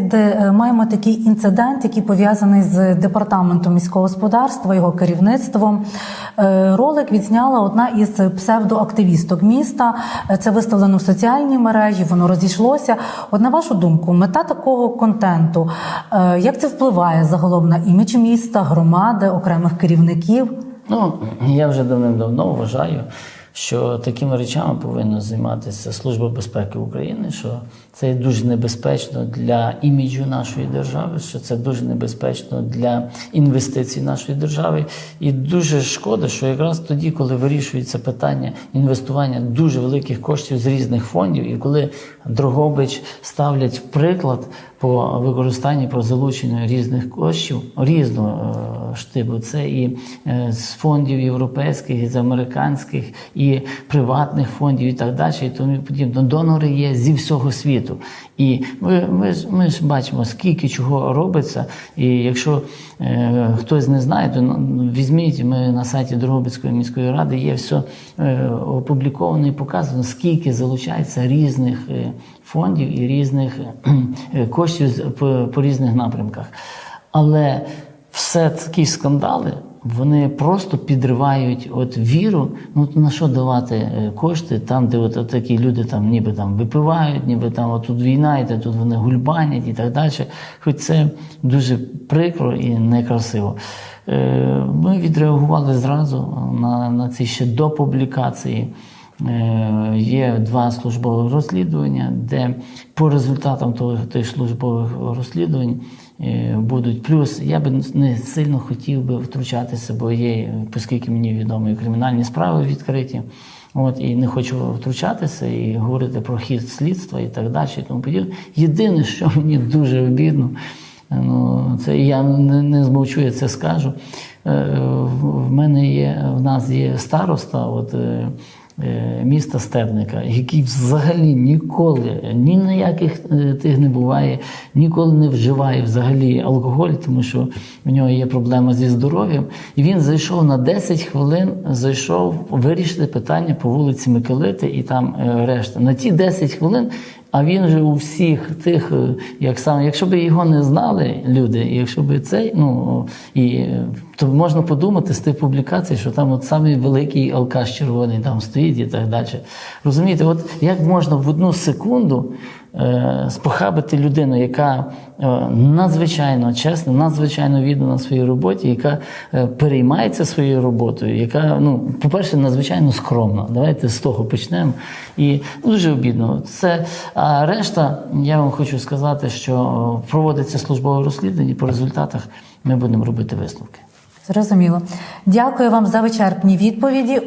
Де е, маємо такий інцидент, який пов'язаний з департаментом міського господарства, його керівництвом. Е, Ролик відзняла одна із псевдоактивісток міста. Е, Це виставлено в соціальній мережі, воно розійшлося. От на вашу думку, мета такого контенту, як це впливає загалом на імідж міста, громади, окремих керівників? Ну, я вже давним-давно вважаю, що такими речами повинна займатися Служба безпеки України, що це дуже небезпечно для іміджу нашої держави, що це дуже небезпечно для інвестицій нашої держави. І дуже шкода, що якраз тоді, коли вирішується питання інвестування дуже великих коштів з різних фондів, і коли Дрогобич ставлять в приклад по використанні про залучення різних коштів різного е, штибу. Це і е, з фондів європейських, і з американських, і приватних фондів, і так далі, і тому подібне. Донори є зі всього світу. І ми, ми, ж, ми ж бачимо, скільки чого робиться. І якщо е, хтось не знає, то ну, візьміть, ми на сайті Дрогобицької міської ради є все е, опубліковано і показано, скільки залучається різних е, фондів і різних е, коштів з- по, по різних напрямках. Але все такі скандали. Вони просто підривають от віру. Ну на що давати е, кошти там, де от, от такі люди там ніби там випивають, ніби там от війна, і тут вони гульбанять і так далі. Хоч це дуже прикро і некрасиво. Е, Ми відреагували зразу на, на ці ще до публікації. Е, Є два службових розслідування, де по результатам тих службових розслідувань е, будуть плюс. Я би не сильно хотів би втручатися, бо є, оскільки мені відомо, і кримінальні справи відкриті. От і не хочу втручатися і говорити про хід слідства і так далі. І тому подібне. Єдине, що мені дуже обідно, ну це я не, не змовчу, я це скажу. Е, В мене є, в нас є староста. От, е, е, міста Стебника, який взагалі ніколи ні на яких е, тих не буває, ніколи не вживає взагалі алкоголь, тому що в нього є проблема зі здоров'ям. І він зайшов на 10 хвилин, зайшов вирішити питання по вулиці Миколити і там е, решта. На ті 10 хвилин. А він же у всіх тих, е, як саме, якщо б його не знали люди, якщо б цей, ну і е, то можна подумати з тих публікацій, що там от самий великий алкаш червоний там стоїть і так далі. Розумієте, от як можна в одну секунду спохабити людину, яка е, надзвичайно чесна, надзвичайно віддана своїй роботі, яка е, переймається своєю роботою, яка, ну, по-перше, надзвичайно скромна. Давайте з того почнемо. І дуже обідно. Це, а решта, я вам хочу сказати, що е, проводиться службове розслідування, по результатах ми будемо робити висновки. Зрозуміло. Дякую вам за вичерпні відповіді.